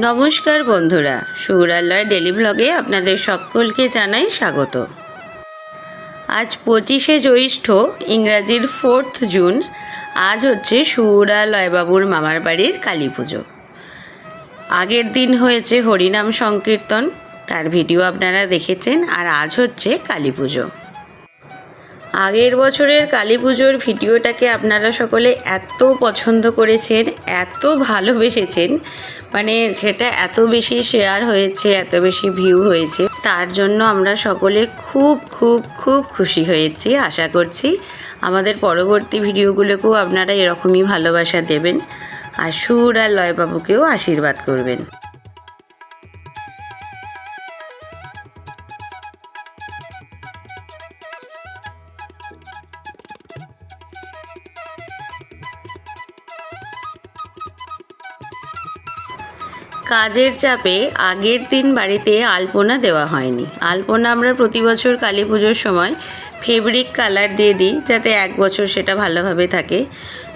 নমস্কার বন্ধুরা, সৌরালয় ডেলি ব্লগে আপনাদের সকলকে জানাই স্বাগত। আজ পঁচিশে জ্যৈষ্ঠ, ইংরাজির ফোর্থ জুন, আজ হচ্ছে সৌরালয়বাবুর মামার বাড়ির কালী পুজো। আগের দিন হয়েছে হরিনাম সংকীর্তন, তার ভিডিও আপনারা দেখেছেন, আর আজ হচ্ছে কালী পুজো। আগের বছরের কালী পুজোর ভিডিওটাকে আপনারা সকলে এত পছন্দ করেছেন, এত ভালোবেসেছেন মানে সেটা এত বেশি শেয়ার হয়েছে, এত বেশি ভিউ হয়েছে, তার জন্য আমরা সকলে খুব খুব খুব খুশি হয়েছি। আশা করছি আমাদের পরবর্তী ভিডিওগুলোকেও আপনারা এরকমই ভালোবাসা দেবেন আর সুর আর লয়বাবুকেও আশীর্বাদ করবেন। কাজের চাপে আগের দিন বাড়িতে আলপনা দেওয়া হয়নি। আলপনা আমরা প্রতি বছর কালী পুজোর সময় ফেব্রিক কালার দিয়ে দিই যাতে এক বছর সেটা ভালোভাবে থাকে।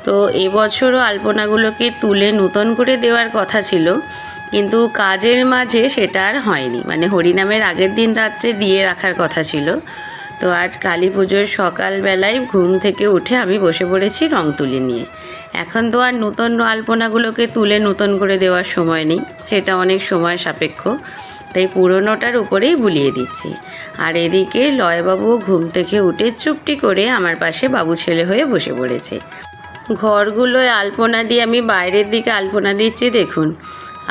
তো এবছরও আলপনাগুলোকে তুলে নতুন করে দেওয়ার কথা ছিল, কিন্তু কাজের মাঝে সেটা আর হয়নি। মানে হরিনামের আগের দিন রাত্রে দিয়ে রাখার কথা ছিল। তো আজ কালী পুজোর সকালবেলায় ঘুম থেকে উঠে আমি বসে পড়েছি রং তুলি নিয়ে। এখন তো আর নতুন আলপনাগুলোকে তুলে নতুন করে দেওয়ার সময় নেই, সেটা অনেক সময় সাপেক্ষ। তাই পুরনোটার উপরেই বুলিয়ে দিচ্ছি। আর এদিকে লয়বাবু ঘুম থেকে উঠে চুপটি করে আমার পাশে বাবু ছেলে হয়ে বসে পড়েছে। ঘরগুলোয় আলপনা দিয়ে আমি বাইরের দিকে আলপনা দিচ্ছি, দেখুন।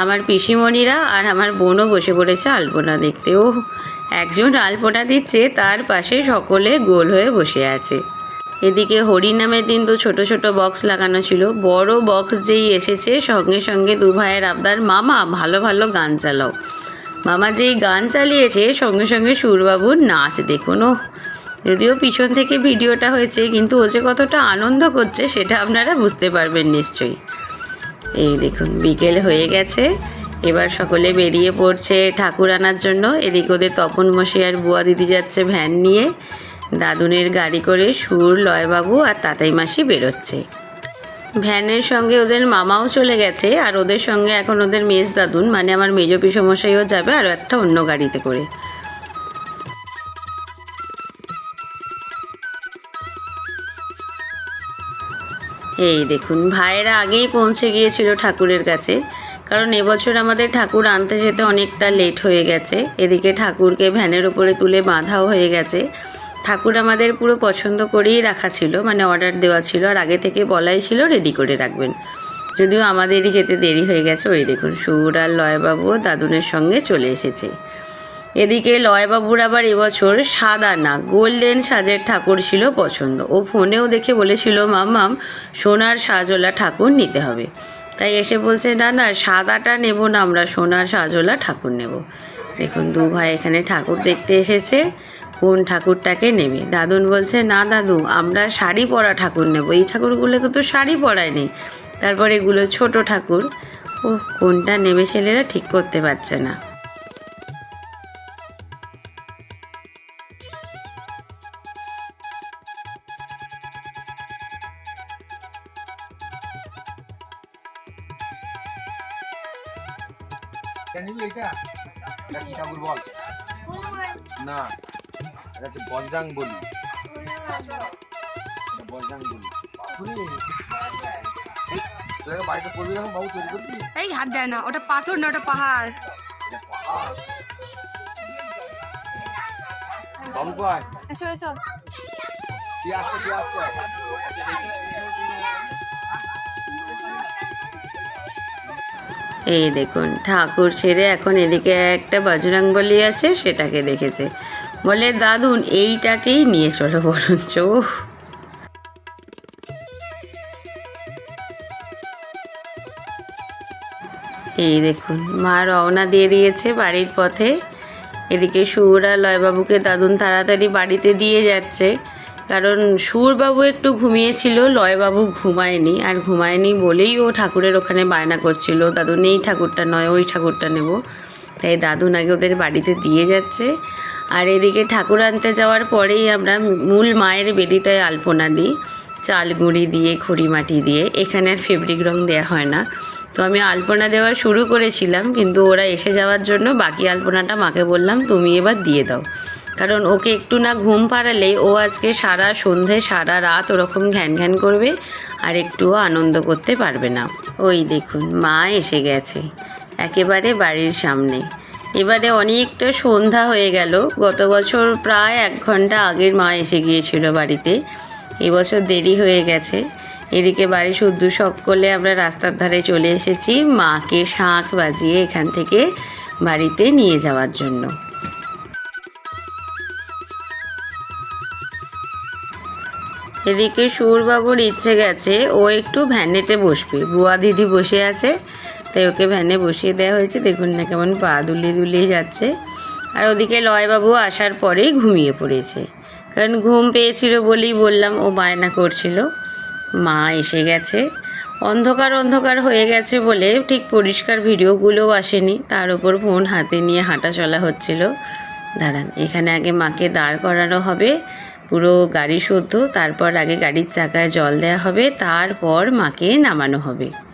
আমার পিসিমণিরা আর আমার বোনও বসে পড়েছে আলপনা দেখতে ও একজন আলপনা দিচ্ছে, তার পাশে সকলে গোল হয়ে বসে আছে। এদিকে হরিনামের দিন তো ছোট ছোট বক্স লাগানো ছিল। বড় বক্স যেই এসেছে, সঙ্গে সঙ্গে দু ভাইয়ের আবদার, মামা, ভালো ভালো গান চালাও। মামা যেই গান চালিয়েছে, সঙ্গে সঙ্গে সুরবাবুর নাচ দেখুন। ও যদিও পিছন থেকে ভিডিওটা হয়েছে, কিন্তু ও যে কতটা আনন্দ করছে, সেটা আপনারা বুঝতে পারবেন নিশ্চয়ই। এই দেখুন, বিকেল হয়ে গেছে। এবার সকলে বেরিয়ে পড়ছে ঠাকুর আনার জন্য। এদিক ওদের তপন মশাই আর বুয়া দিদি যাচ্ছে ভ্যান নিয়ে। দাদুনের গাড়ি করে সুর, লয়বাবু আর তাতাই মাসি বেরোচ্ছে। ভ্যানের সঙ্গে ওদের মামাও চলে গেছে আর ওদের সঙ্গে এখন ওদের মেজ দাদুন মানে আমার মেজ পিসমশাইও যাবে আর একটা অন্য গাড়িতে করে। এই দেখুন, ভাইয়েরা আগেই পৌঁছে গিয়েছিল ঠাকুরের কাছে। কারণ এবছর আমাদের ঠাকুর আনতে যেতে অনেকটা লেট হয়ে গেছে। এদিকে ঠাকুরকে ভ্যানের উপরে তুলে বাঁধাও হয়ে গেছে। ঠাকুর আমাদের পুরো পছন্দ করেই রাখা ছিল মানে অর্ডার দেওয়া ছিল, আর আগে থেকে বলাই ছিল রেডি করে রাখবেন। যদিও আমাদেরই যেতে দেরি হয়ে গেছে, ওই দেখুন সুর আর লয়বাবুও দাদুনের সঙ্গে চলে এসেছে। এদিকে লয়বাবুর আবার এবছর সাদা না, গোল্ডেন সাজের ঠাকুর ছিল পছন্দ। ও ফোনেও দেখে বলেছিল মাম্মাম সোনার সাজওয়ালা ঠাকুর নিতে হবে। তাই এসে বলছে, না না, সাদাটা নেব না আমরা সোনার সাজোলা ঠাকুর নেব। দেখুন, দু ভাই এখানে ঠাকুর দেখতে এসেছে, কোন ঠাকুরটাকে নেবে? দাদুন বলছে, না, দাদু, আমরা শাড়ি পরা ঠাকুর নেব। এই ঠাকুরগুলোকে তো শাড়ি পরায় নেই। তারপর এগুলো ছোট ঠাকুর। ও কোনটা নেবে ছেলেরা ঠিক করতে পারছে না। এটা হচ্ছে বজ্রাং বলি। এটা বজ্রাং বলি। বাড়িতে করবি যখন বাবু তৈরি করবি? এই হাত দেয় না ওটা পাথর না ওটা পাহাড়। পাহাড়। বাবু কয় এসো এসো। কি আসছে কি আসছে? এই দেখুন ঠাকুর ছেড়ে এখন এদিকে একটা বজরং বলি আছে সেটাকে দেখেছে। বলে, দাদুন, এইটাকেই নিয়ে চলো বরঞ্চ। এই দেখুন, মা রওনা দিয়ে দিয়েছে বাড়ির পথে। এদিকে সুর আর লয়বাবুকে দাদুন তাড়াতাড়ি বাড়িতে দিয়ে যাচ্ছে। কারণ সুরবাবু একটু ঘুমিয়েছিল, লয়বাবু ঘুমায়নি। আর ঘুমায়নি বলেই ও ঠাকুরের ওখানে বায়না করছিল। দাদু এই ঠাকুরটা নয়, ওই ঠাকুরটা নেব। তাই দাদুন আগে ওদের বাড়িতে দিয়ে যাচ্ছে। আর এদিকে ঠাকুর আনতে যাওয়ার পরেই আমরা মূল মায়ের বেদিটায় আলপনা দিই, চাল গুঁড়ি দিয়ে, খড়ি মাটি দিয়ে। এখানে আর ফেব্রিক রং দেওয়া হয় না। তো আমি আলপনা দেওয়া শুরু করেছিলাম, কিন্তু ওরা এসে যাওয়ার জন্য বাকি আলপনাটা মাকে বললাম, তুমি এবার দিয়ে দাও। কারণ ওকে একটু না ঘুম পাড়ালে ও আজকে সারা সন্ধে, সারা রাত ওরকম ঘ্যান ঘ্যান করবে আর একটুও আনন্দ করতে পারবে না। ওই দেখুন, মা এসে গেছে, একেবারে বাড়ির সামনে। এবারে অনেকটা সন্ধ্যা হয়ে গেল। গত বছর প্রায় এক ঘণ্টা আগের মা এসে গিয়েছিল বাড়িতে। এবছর দেরি হয়ে গেছে। এদিকে বাড়ি শুদ্ধ সকলে আমরা রাস্তার ধারে চলে এসেছি মাকে শাঁখ বাজিয়ে এখান থেকে বাড়িতে নিয়ে যাওয়ার জন্য। এদিকে সুরবাবুর ইচ্ছে গেছে, ও একটু ভ্যানেতে বসবে। বুয়া দিদি বসে আছে। তাই ওকে ভ্যানে বসিয়ে দেওয়া হয়েছে। দেখুন না কেমন পা দুলিয়ে দুলিয়ে যাচ্ছে। আর ওদিকে লয়বাবু আসার পরেই ঘুমিয়ে পড়েছে। কারণ ঘুম পেয়েছিল বলেই বললাম, ও বায়না করছিল। মা এসে গেছে। অন্ধকার অন্ধকার হয়ে গেছে বলে ঠিক পরিষ্কার ভিডিওগুলোও আসেনি। তার ওপর ফোন হাতে নিয়ে হাঁটা চলা হচ্ছিল। দাঁড়ান, এখানে আগে মাকে দাঁড় করানো হবে। পুরো গাড়ি শুদ্ধ তারপর আগে গাড়ির চাকায় জল দেওয়া হবে। তারপর মাকে নামানো হবে।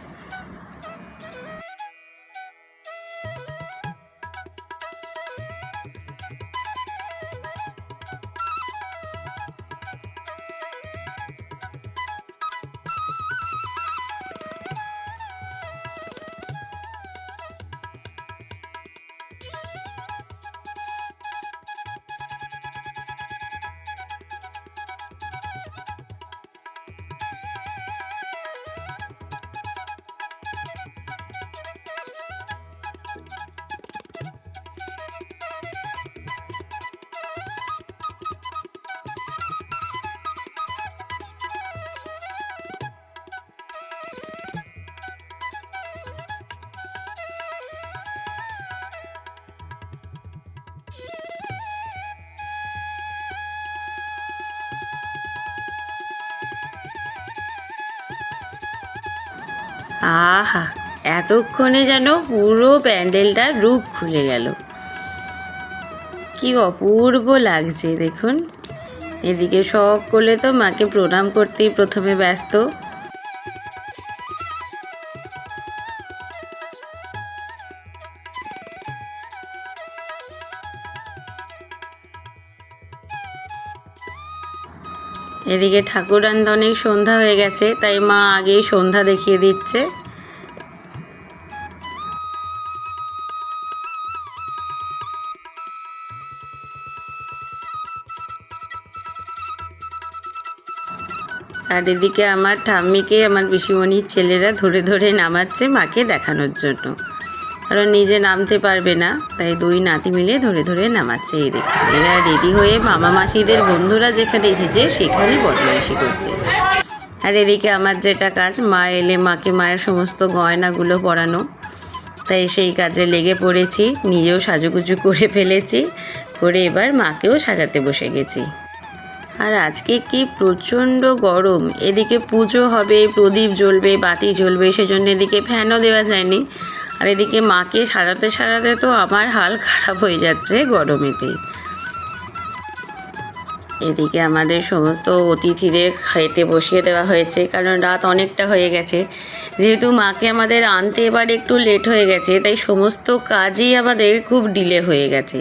আহা, এতক্ষণে যেন পুরো প্যান্ডেলটার রূপ খুলে গেল। কি অপূর্ব লাগছে, দেখুন। এদিকে সকলে তো মাকে প্রণাম করতেই প্রথমে ব্যস্ত। এদিকে ঠাকুর আনতে অনেক সন্ধ্যা হয়ে গেছে, তাই মা আগেই সন্ধ্যা দেখিয়ে দিচ্ছে। আর এদিকে আমার ঠাম্মিকে, আমার পিসিমণির ছেলেরা ধরে ধরে নামাচ্ছে মাকে দেখানোর জন্য। কারণ নিজে নামতে পারবে না, তাই দুই নাতি মিলে ধরে ধরে নামাচ্ছে এই এরা রেডি হয়ে মামা মাসিদের বন্ধুরা যেখানে এসেছে সেখানে বদমাইশি করছে। আর এদিকে আমার যেটা কাজ, মা এলে মাকে মায়ের সমস্ত গয়নাগুলো পরানো। তাই সেই কাজে লেগে পড়েছি, নিজেও সাজুগুজু করে ফেলেছি করে এবার মাকেও সাজাতে বসে গেছি। আর আজকে কি প্রচণ্ড গরম, এদিকে পুজো হবে, প্রদীপ জ্বলবে, বাতি জ্বলবে, সেজন্য এদিকে ফ্যানও দেওয়া যায়নি। আর এদিকে মাকে সারাতে সারাতে তো আমার হাল খারাপ হয়ে যাচ্ছে গরমেতে। এদিকে আমাদের সমস্ত অতিথিদের খেতে বসিয়ে দেওয়া হয়েছে, কারণ রাত অনেকটা হয়ে গেছে। যেহেতু মাকে আমাদের আনতে এবার একটু লেট হয়ে গেছে, তাই সমস্ত কাজই আমাদের খুব ডিলে হয়ে গেছে।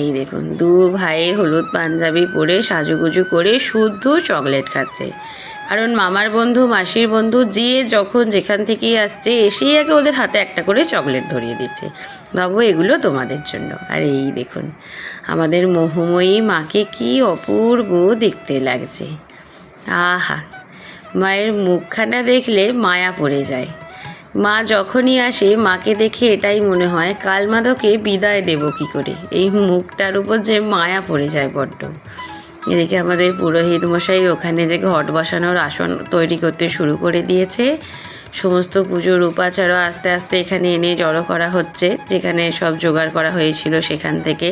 এই দেখুন, দু ভাই হলুদ পাঞ্জাবি পরে সাজুগুজু করে শুদ্ধ চকলেট খাচ্ছে। কারণ মামার বন্ধু, মাসির বন্ধু যে যখন যেখান থেকেই আসছে এসেই আগে ওদের হাতে একটা করে চকলেট ধরিয়ে দিচ্ছে। বাবু, এগুলো তোমাদের জন্য। আর এই দেখুন, আমাদের মোহময়ী মাকে কি অপূর্ব দেখতে লাগছে। আহা, মায়ের মুখখানা দেখলে মায়া পড়ে যায়। মা যখনই আসে, মাকে দেখে এটাই মনে হয় কাল মাধবকে বিদায় দেব কি করে? এই মুখটার উপর যে মায়া পড়ে যায় বড্ড। এদিকে আমাদের পুরোহিত মশাই ওখানে যে ঘট বসানোর আসন তৈরি করতে শুরু করে দিয়েছে। সমস্ত পুজোর উপাচারও আস্তে আস্তে এখানে এনে জড়ো করা হচ্ছে, যেখানে সব জোগাড় করা হয়েছিল সেখান থেকে।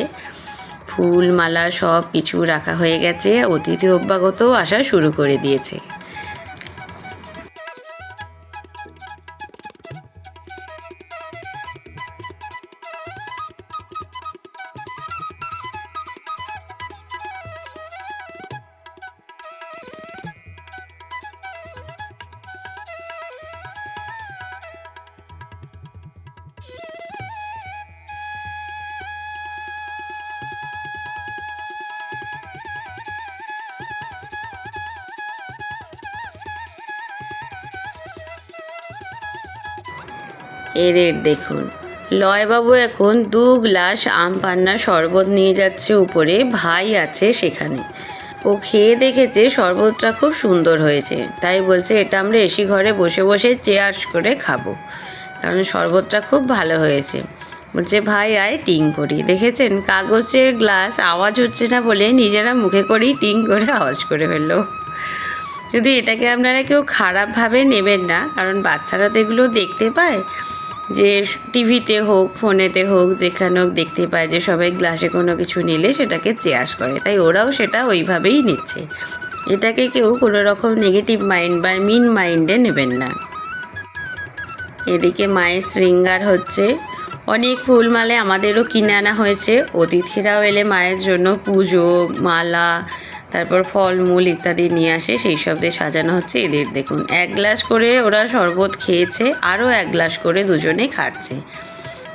ফুল মালা সব কিছু রাখা হয়ে গেছে, অতিথি অভ্যাগতও আসা শুরু করে দিয়েছে। এদের দেখুন। লয়বাবু এখন দু গ্লাস আম পান্না শরবত নিয়ে যাচ্ছে উপরে, ভাই আছে সেখানে। ও খেয়ে দেখেছে শরবতটা খুব সুন্দর হয়েছে। তাই বলছে, এটা আমরা এসি ঘরে বসে বসে চেয়ার্স করে খাব। কারণ শরবতটা খুব ভালো হয়েছে। বলছে, ভাই, আয় টিং করি। দেখেছেন? কাগজের গ্লাস, আওয়াজ হচ্ছে না বলে নিজেরা মুখে করেই টিং করে আওয়াজ করে ফেলল। যদি এটাকে আপনারা কেউ খারাপভাবে নেবেন না, কারণ বাচ্চারা তো এগুলো দেখতে পায় যে টিভিতে হোক, ফোনেতে হোক, যেখানে হোক দেখতে পায় যে সবাই গ্লাসে কোনো কিছু নিলে সেটাকে চেয়ার্স করে। তাই ওরাও সেটা ওইভাবেই নিচ্ছে। এটাকে কেউ কোনো রকম নেগেটিভ মাইন্ড বা মিন মাইন্ডে নেবেন না। এদিকে মায়ের শৃঙ্গার হচ্ছে, অনেক ফুল মালে আমাদেরও কিনে আনা হয়েছে। অতিথিরাও এলে মায়ের জন্য পুজো, মালা তারপর ফলমূল ইত্যাদি নিয়ে আসে, সেই সব দিয়ে সাজানো হচ্ছে। এদের দেখুন, এক গ্লাস করে ওরা শরবত খেয়েছে, আরও এক গ্লাস করে দুজনে খাচ্ছে।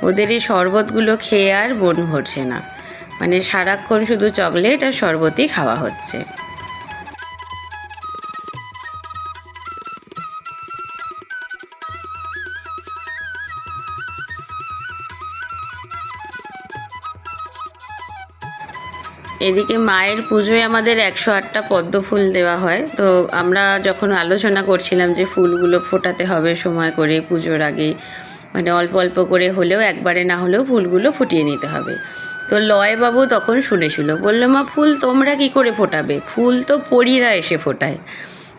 ওদের এই শরবতগুলো খেয়ে আর মন ভরছে না। মানে সারাক্ষণ শুধু চকলেট আর শরবতই খাওয়া হচ্ছে। এদিকে মায়ের পুজোয় আমাদের একশো আটটা পদ্ম ফুল দেওয়া হয়। তো আমরা যখন আলোচনা করছিলাম যে ফুলগুলো ফোটাতে হবে সময় করে পুজোর আগে মানে অল্প অল্প করে হলেও একবারে না হলেও ফুলগুলো ফুটিয়ে নিতে হবে। তো লয়বাবু তখন শুনেছিল, বলল, মা, ফুল তোমরা কি করে ফোটাবে? ফুল তো পরীরা এসে ফোটায়।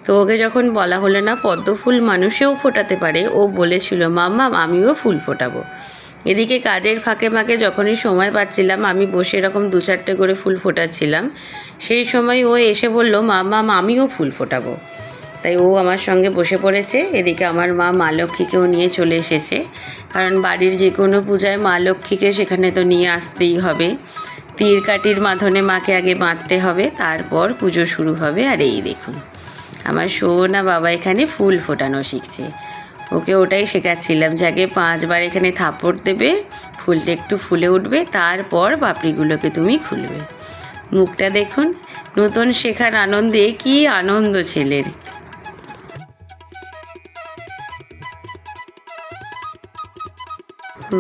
তো ওকে যখন বলা হলো, না, পদ্ম ফুল মানুষেও ফোটাতে পারে। ও বলেছিল মাম্মা আমিও ফুল ফোটাবো। এদিকে কাজের ফাঁকে ফাঁকে যখনই সময় পাচ্ছিলাম, আমি বসে এরকম দু চারটে করে ফুল ফোটাচ্ছিলাম। সেই সময় ও এসে বলল মামা আমিও ফুল ফোটাবো। তাই ও আমার সঙ্গে বসে পড়েছে। এদিকে আমার মা মা লক্ষ্মীকেও নিয়ে চলে এসেছে। কারণ বাড়ির যে কোনো পূজায় মা লক্ষ্মীকে সেখানে তো নিয়ে আসতেই হবে। তীর কাটির মাধ্যমে মাকে আগে বাঁধতে হবে, তারপর পুজো শুরু হবে। আর এই দেখুন, আমার সোনা বাবা এখানে ফুল ফোটানো শিখছে। ওকে ওটাই শেখাচ্ছিলাম যে আগে পাঁচবার এখানে থাপড় দেবে, ফুলটা একটু ফুলে উঠবে, তারপর পাপড়িগুলোকে তুমি খুলবে। মুখটা দেখুন, নতুন শেখার আনন্দে কি আনন্দ ছেলের।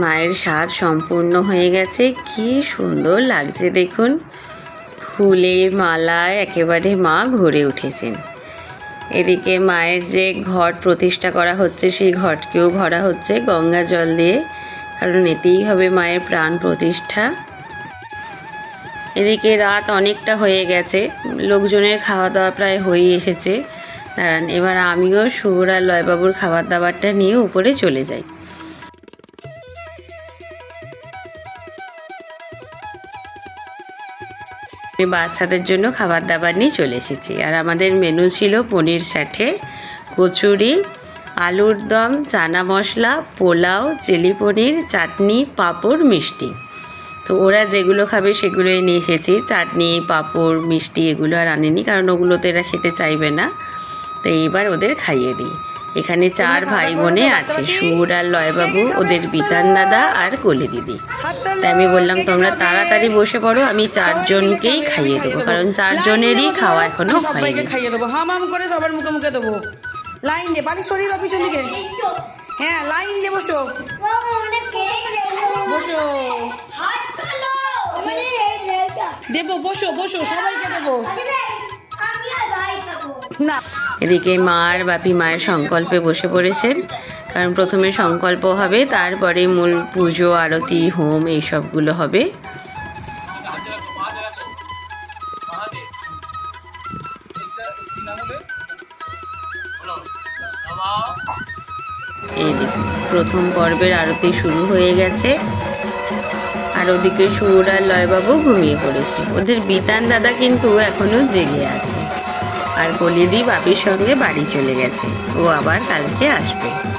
মায়ের স্বাদ সম্পূর্ণ হয়ে গেছে, কি সুন্দর লাগছে দেখুন। ফুলে, মালায় একেবারে মা ভরে উঠেছেন। এদিকে মায়ের যে ঘট প্রতিষ্ঠা করা হচ্ছে, সেই ঘটকেও ঘরা হচ্ছে গঙ্গা জল দিয়ে। কারণ এতেই হবে মায়ের প্রাণ প্রতিষ্ঠা। এদিকে রাত অনেকটা হয়ে গেছে। লোকজনের খাওয়া দাওয়া প্রায় হয়ে এসেছে। দাঁড়ান, এবার আমিও সুর আর লয়বাবুর খাবার দাবারটা নিয়ে উপরে চলে যাই। বাচ্চাদের জন্য খাবার দাবার নিয়ে চলে এসেছি। আর আমাদের মেনু ছিল পনির স্যাঠে কচুরি, আলুর দম, চানা মশলা, পোলাও, চিলি পনির, চাটনি, পাঁপড়, মিষ্টি। তো ওরা যেগুলো খাবে সেগুলোই নিয়ে এসেছি। চাটনি, পাঁপড়, মিষ্টি এগুলো আর আনেনি, কারণ ওগুলো তো এরা খেতে চাইবে না। তো এইবার ওদের খাইয়ে দিই। এখানে চার ভাই বোনে আছে সুর আর লয়বাবু ওদের বিতান দাদা আর কোলে দিদি। তাই আমি বললাম তোমরা তাড়াতাড়ি বসে পড়ো আমি চারজনকেই খাইয়ে দেবো কারণ চারজনেরই খাওয়া এখনও হয়নি। খাইয়ে দেবো। হাম হাম করে সবার মুখে মুখে দেবো। লাইন দিয়ে বাড়ি সরিয়ে দাও পিছন দিকে। হ্যাঁ লাইন দিয়ে বসো। বসো। দেবো বসো বসো সবাইকে দেবো। না। এদিকে মার বাপি মায়ের সংকল্পে বসে পড়েছেন। কারণ প্রথমে সংকল্প হবে তারপরে মূল পুজো, আরতি, হোম এই সবগুলো হবে প্রথম পর্বের আরতি শুরু হয়ে গেছে। আর ওদিকে সুর আর লয়বাবু ঘুমিয়ে পড়েছে। ওদের বিতান দাদা কিন্তু এখনও জেগে আছে। আর বলিদি বাপির সঙ্গে বাড়ি চলে গেছে। ও আবার কালকে আসবে।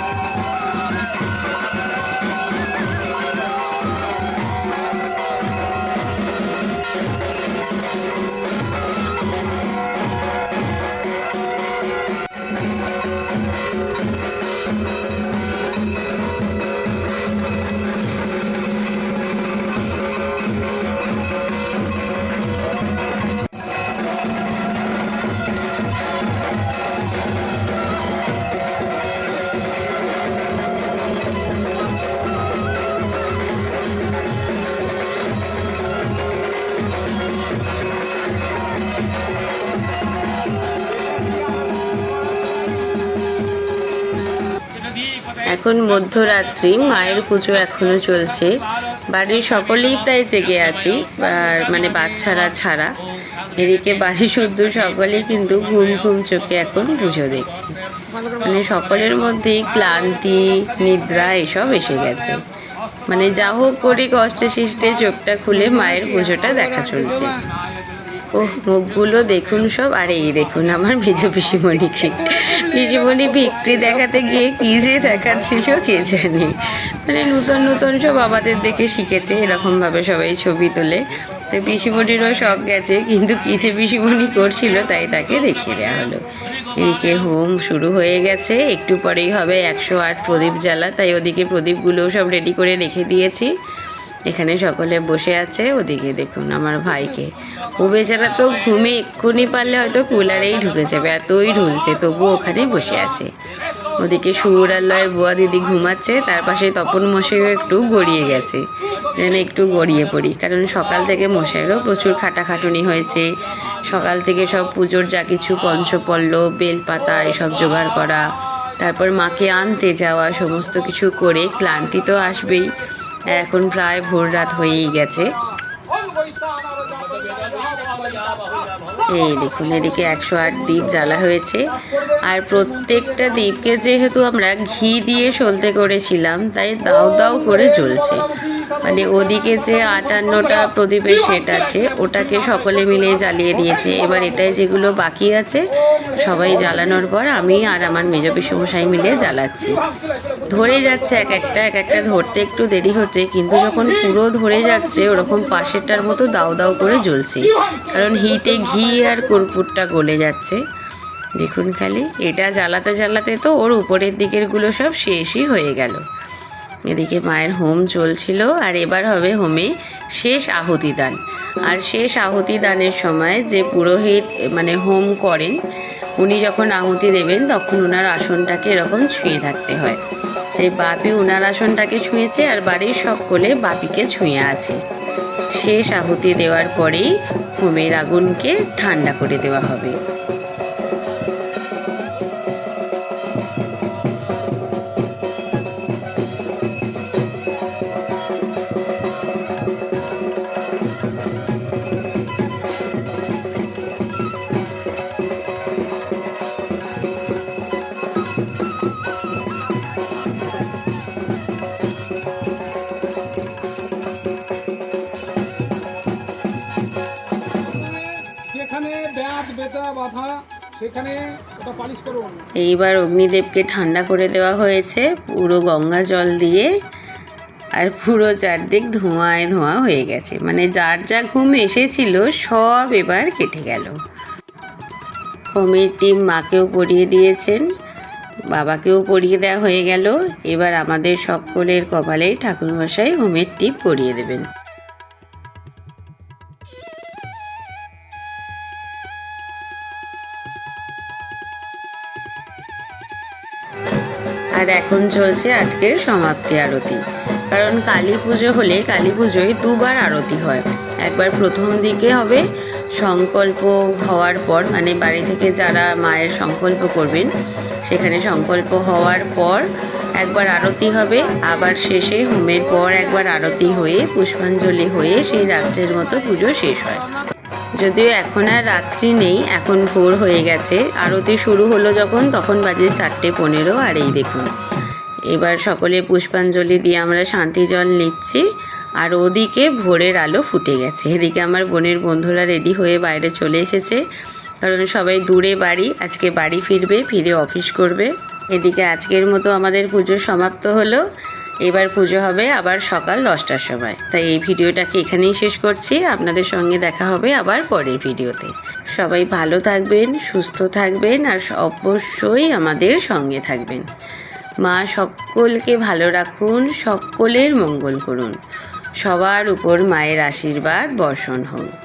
এখন মধ্যরাত্রি, মায়ের পুজো এখনও চলছে। বাড়ির সকলেই প্রায় জেগে আছি, আর মানে বাচ্চারা ছাড়া। এদিকে বাড়ির শুদ্ধ সকলেই কিন্তু ঘুম ঘুম চোখে এখন পুজো দেখছে। মানে সকলের মধ্যেই ক্লান্তি, নিদ্রা এসব এসে গেছে। মানে যা হোক করে কষ্টে সৃষ্টে চোখটা খুলে মায়ের পুজোটা দেখা চলছে। ও মুখগুলো দেখুন সব, আর এই দেখুন আমার মেজ পিসিমণিকে। পিসিমণি বিক্রি দেখাতে গিয়ে কি যে দেখাচ্ছিল, কে জানে। মানে নূতন নূতন সব আমাদের দেখে শিখেছে, এরকমভাবে সবাই ছবি তোলে। তো পিসিমণিরও শখ গেছে, কিন্তু কি যে পিসিমণি করছিল তাই তাকে দেখিয়ে দেওয়া হলো। এদিকে হোম শুরু হয়ে গেছে, একটু পরেই হবে একশো আট প্রদীপ জ্বালা, তাই ওদিকে প্রদীপগুলোও সব রেডি করে রেখে দিয়েছি। এখানে সকলে বসে আছে, ওদিকে দেখুন আমার ভাইকে। ও বেচারা তো ঘুমে এক্ষুনি পারলে হয়তো কুলারেই ঢুকে যাবে এতই ঢুলছে তবু ওখানে বসে আছে। ওদিকে সুর আর লয়ের বুয়া দিদি ঘুমাচ্ছে, তার পাশে তপন মশাইও একটু গড়িয়ে গেছে, যেন একটু গড়িয়ে পড়ি, কারণ সকাল থেকে মশাইরও প্রচুর খাটাখাটুনি হয়েছে। সকাল থেকে সব পুজোর যা কিছু পঞ্চপল্লব বেলপাতা, এসব জোগাড় করা, তারপর মাকে আনতে যাওয়া, সমস্ত কিছু করে ক্লান্তি তো আসবেই। এখন প্রায় ভোর রাত হয়েই গেছে। এই দেখুন, এদিকে একশো আট দ্বীপ জ্বালা হয়েছে। আর প্রত্যেকটা দ্বীপকে যেহেতু আমরা ঘি দিয়ে সলতে করেছিলাম, তাই দাও দাও করে জ্বলছে। মানে ওদিকে যে আটান্নটা প্রদীপের সেট আছে, ওটাকে সকলে মিলে জ্বালিয়ে দিয়েছে। এবার এটাই যেগুলো বাকি আছে, সবাই জ্বালানোর পর আমি আর আমার মেজ পিসমশাই মিলে জ্বালাচ্ছি। ধরে যাচ্ছে এক একটা এক একটা ধরতে একটু দেরি হচ্ছে, কিন্তু যখন পুরো ধরে যাচ্ছে, ওরকম পাশেরটার মতো দাও দাও করে জ্বলছে। কারণ হিটে ঘি আর কর্পূরটা গলে যাচ্ছে। দেখুন খালি, এটা জ্বালাতে জ্বালাতে তো ওর উপরের দিকেরগুলো সব শেষই হয়ে গেল। এদিকে মায়ের হোম চলছিল আর এবার হবে হোমে শেষ আহুতি দান। আর শেষ আহুতি দানের সময় যে পুরোহিত মানে হোম করেন, উনি যখন আহুতি দেবেন তখন ওনার আসনটাকে এরকম ছুঁয়ে থাকতে হয়। তাই বাপি ওনার আসনটাকে ছুঁয়েছে আর বাড়ির সকলে বাপিকে ছুঁয়ে আছে। শেষ আহুতি দেওয়ার পরেই হোমের আগুনকে ঠান্ডা করে দেওয়া হবে। এইবার অগ্নিদেবকে ঠান্ডা করে দেওয়া হয়েছে, পুরো গঙ্গা জল দিয়ে, আর পুরো চারদিক ধোঁয়ায় ধোঁয়া হয়ে গেছে। মানে যার যা ঘুম এসেছিল, সব এবার কেটে গেল। টিম মাকেও পরিয়ে দিয়েছেন, বাবাকেও পরিয়ে দেওয়া হয়ে গেল। এবার আমাদের সকলের কপালে ঠাকুরমশাই হোমের টিপ পরিয়ে দেবেন। আর এখন চলছে আজকের সমাপ্তি আরতি। কারণ কালী পুজো হলে কালী পুজোয় দুবার আরতি হয়। একবার প্রথম দিকে হবে সংকল্প হওয়ার পর মানে বাড়ি থেকে যারা মায়ের সংকল্প করবেন, সেখানে সংকল্প হওয়ার পর একবার আরতি হবে। আবার শেষে হোমের পর একবার আরতি হয়ে, পুষ্পাঞ্জলি হয়ে সেই রাত্রের মতো পুজো শেষ হয়। যদিও এখন আর রাত্রি নেই, এখন ভোর হয়ে গেছে। আরতি শুরু হলো যখন, তখন বাজে চারটে পনেরো। আর এই দেখুন, এবার সকলে পুষ্পাঞ্জলি দিয়ে আমরা শান্তি জল নিচ্ছি। আর ওদিকে ভোরের আলো ফুটে গেছে। এদিকে আমার বোনের বন্ধুরা রেডি হয়ে বাইরে চলে এসেছে। কারণ সবাই দূরে বাড়ি, আজকে বাড়ি ফিরবে, ফিরে অফিস করবে। এদিকে আজকের মতো আমাদের পুজো সমাপ্ত হলো। এবার পুজো হবে আবার সকাল দশটার সময়। তাই এই ভিডিওটাকে এখানেই শেষ করছি। আপনাদের সঙ্গে দেখা হবে আবার পরের ভিডিওতে। সবাই ভালো থাকবেন, সুস্থ থাকবেন আর অবশ্যই আমাদের সঙ্গে থাকবেন। মা সকলকে ভালো রাখুন, সকলের মঙ্গল করুন। সবার উপর মায়ের আশীর্বাদ বর্ষণ হোক।